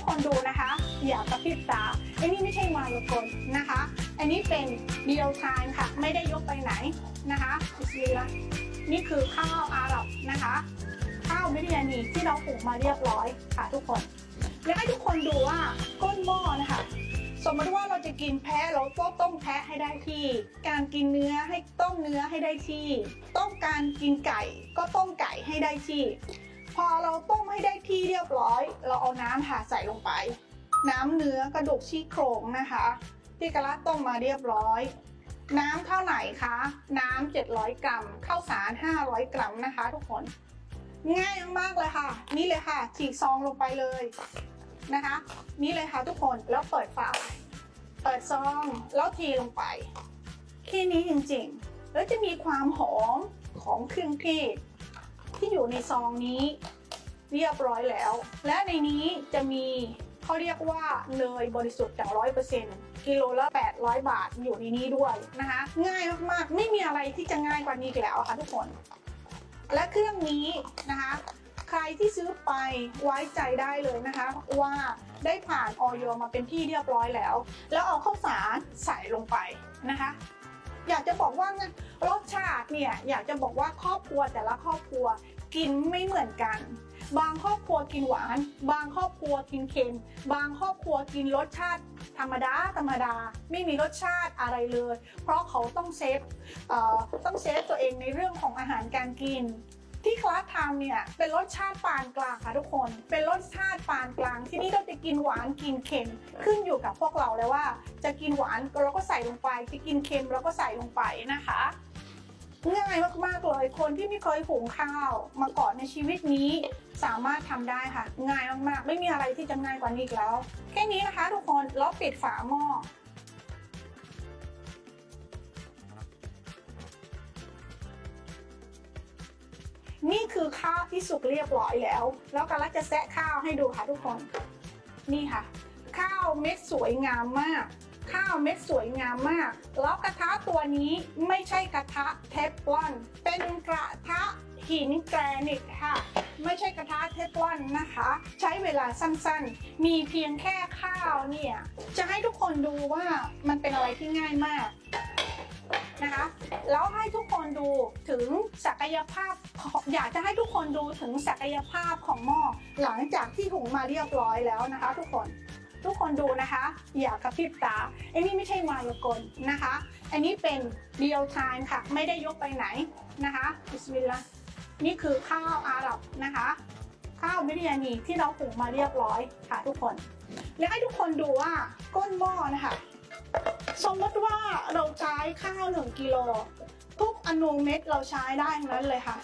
กคนดูนะคะ อย่ากระพริบตาไอ้นี่ไม่ใช่มายากลนะคะ อันนี้เป็นเดียวทานค่ะ ไม่ได้ยกไปไหนนะคะบิสมิลลาห์นี่คือข้าวอาหรับนะคะ ข้าวบิริยนีที่เราหุงมาเรียบร้อยค่ะทุกคน แล้วให้ทุกคนดูว่าก้นหม้อนะคะ สมมติว่าเราจะกินแพะเราก็ต้มแพะให้ได้ที่ การกินเนื้อให้ต้มเนื้อให้ได้ที่ ต้องการกินไก่ก็ต้มไก่ให้ได้ที่ พอเราต้มให้ได้ที่เรียบร้อย เราเอาน้ำค่ะใส่ลงไป น้ำเนื้อกระดูกชี้โครงนะคะที่กระละต้มมาเรียบร้อย น้ำเท่าไหร่คะ น้ำ700 กรัมข้าวสาร 500 กรัมนะคะ ทุกคน ง่ายมากๆเลยค่ะ นี่เลยค่ะ ฉีกซองลงไปเลยนะคะ นี่เลยค่ะทุกคนแล้วเปิดฝาเปิดซองแล้วเทีลงไปแค่นี้จริงๆ แล้วจะมีความหอมของเครื่องเทศ ที่อยู่ในซองนี้ เรียบร้อยแล้ว และในนี้จะมีเขาเรียกว่าเนยบริสุทธิ์จากร้อยเปอร์เซ็นต์กิโลละ 800 บาทอยู่ในนี้ด้วยนะคะ ง่ายมากๆ ไม่มีอะไรที่จะง่ายกว่านี้แล้วค่ะทุกคน และเครื่องนี้นะคะ ใครที่ซื้อไปไว้ใจได้เลยนะคะ ว่าได้ผ่านออยมาเป็นที่เรียบร้อยแล้ว แล้วเอาข้าวสารใส่ลงไปนะคะ อยากจะบอกว่ารสชาติเนี่ยอยากจะบอกว่าครอบครัวแต่ละครอบครัวกินไม่เหมือนกัน บางครอบครัวกินหวาน บางครอบครัวกินเค็ม บางครอบครัวกินรสชาติธรรมดาธรรมดา ไม่มีรสชาติอะไรเลย เพราะเขาต้องเซฟเต้องเซฟตัวเองในเรื่องของอาหารการกิน ที่คลาสทำเนี่ยเป็นรสชาติปานกลางค่ะทุกคน เป็นรสชาติ กินหวานกินเค็มขึ้นอยู่กับพวกเราเลยว่า จะกินหวานเราก็ใส่ลงไป จะกินเค็มเราก็ใส่ลงไปนะคะง่ายมากๆเลยคนที่ไม่เคยหุงข้าวมาก่อนในชีวิตนี้ สามารถทำได้ค่ะ ง่ายมากๆ ไม่มีอะไรที่จะง่ายกว่านี้อีกแล้ว แค่นี้นะคะทุกคนแล้วปิดฝาหม้อนี่คือข้าวที่สุกเรียบร้อยแล้ว แล้วกันละจะแซะข้าวให้ดูค่ะทุกคน นี่ค่ะ ข้าวเม็ดสวยงามมาก ข้าวเม็ดสวยงามมาก แล้วกระทะตัวนี้ไม่ใช่กระทะเทฟลอน เป็นกระทะหินแกรนิตค่ะ ไม่ใช่กระทะเทฟลอนนะคะ ใช้เวลาสั้นๆ มีเพียงแค่ข้าวเนี่ย จะให้ทุกคนดูว่ามันเป็นอะไรที่ง่ายมากนะคะ แล้วให้ทุก ดูถึงศักยภาพออยากจะให้ทุกคนดูถึงศักยภาพของหม้อหลังจากที่หุงมาเรียบร้อยแล้วนะคะ ทุกคนทุกคนดูนะคะ อย่ากระพริบตาไอ้นี่ไม่ใช่มายากลนะคะ อันนี้เป็นเรียลไทม์ค่ะ ไม่ได้ยกไปไหนนะคะบิสมิลลาห์นี่คือข้าวอาหรับนะคะ ข้าวบิเริยนีที่เราหุงมาเรียบร้อยค่ะทุกคน แล้วให้ทุกคนดูว่าก้นหม้อนะคะสมมติว่าเราใช้ข้าวหนึ่งกิโล ทุกอนูเม็ดเราใช้ได้ทั้งนั้นเลยค่ะ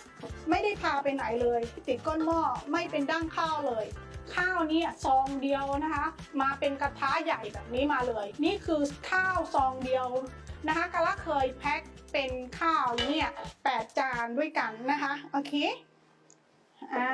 ไม่ได้พาไปไหนเลย ติดก้นหม้อไม่เป็นดั้งข้าวเลย ข้าวเนี่ยซองเดียวนะคะ มาเป็นกระทะใหญ่แบบนี้มาเลย นี่คือข้าวซองเดียวนะคะกะละเคยแพ็คเป็นข้าวเนี่ยแปดจานด้วยกันนะคะโอเคอ่า